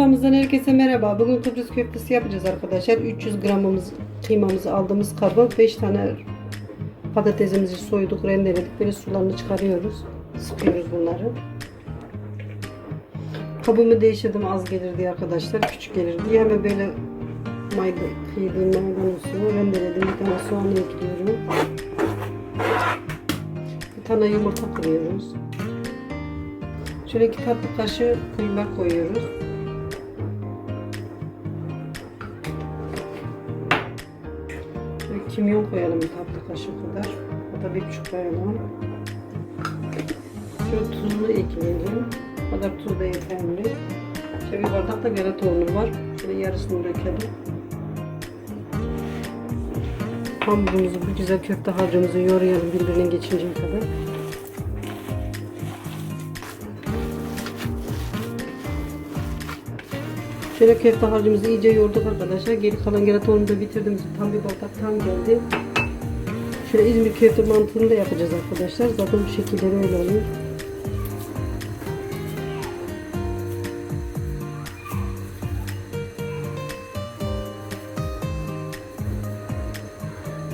Mutfağımızdan herkese merhaba. Bugün Kıbrıs köftesi yapacağız arkadaşlar. 300 gramımız kıymamızı aldığımız kaba 5 tane patatesimizi soyduk, rendeledik. Böyle sularını çıkarıyoruz. Sıkıyoruz bunları. Kabımı değiştirdim az gelir diye arkadaşlar. Küçük gelir diye. Hemen böyle mayda, kıydığım maydanozunu rendeledim. Bir tane soğan ekliyorum. Bir tane yumurta kırıyoruz. Şöyle iki tatlı kaşığı biber koyuyoruz. Kimyon koyalım bir tatlı kaşığı kadar. O da bir buçuk koyalım. Şöyle tuzunu ekleyelim. O kadar tuz da yeterli. Şöyle bir bardak da galeta unu var. Şöyle yarısını dökelim. Hamurumuzu, bu güzel köfte harcımızı yoğuralım birbirine geçinceye kadar. Şöyle köfte harcımızı iyice yoğurduk arkadaşlar. Geri kalan gelatonunu da bitirdim. Tam bir bardak tam geldi. Şöyle İzmir köfte mantığını da yapacağız arkadaşlar. Zaten bu şekilleri öyle oluyor.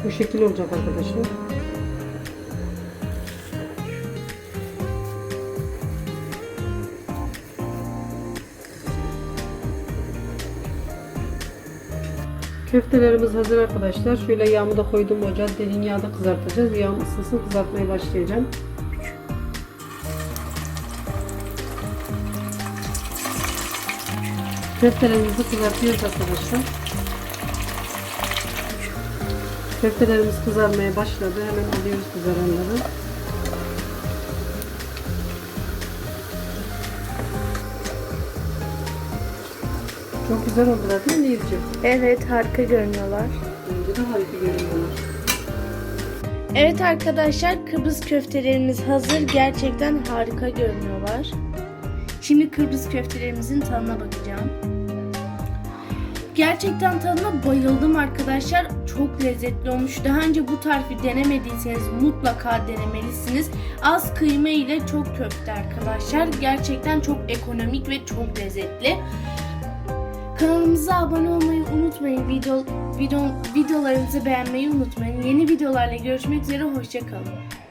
Bu şekil olacak arkadaşlar. Köftelerimiz hazır arkadaşlar. Şöyle yağımı da koydum ocağa. Derin yağda kızartacağız. Yağım ısınsın kızartmaya başlayacağım. Köftelerimizi kızartıyoruz arkadaşlar. Köftelerimiz kızarmaya başladı. Hemen alıyoruz kızaranları. Çok güzel oldular değil mi Nilcim? Evet harika görünüyorlar. Bence de harika görünüyorlar. Evet arkadaşlar Kıbrıs köftelerimiz hazır. Gerçekten harika görünüyorlar. Şimdi Kıbrıs köftelerimizin tadına bakacağım. Gerçekten tadına bayıldım arkadaşlar. Çok lezzetli olmuş. Daha önce bu tarifi denemediyseniz mutlaka denemelisiniz. Az kıyma ile çok köfte arkadaşlar. Gerçekten çok ekonomik ve çok lezzetli. Kanalımıza abone olmayı unutmayın. Video, video, videolarımızı beğenmeyi unutmayın. Yeni videolarla görüşmek üzere. Hoşçakalın.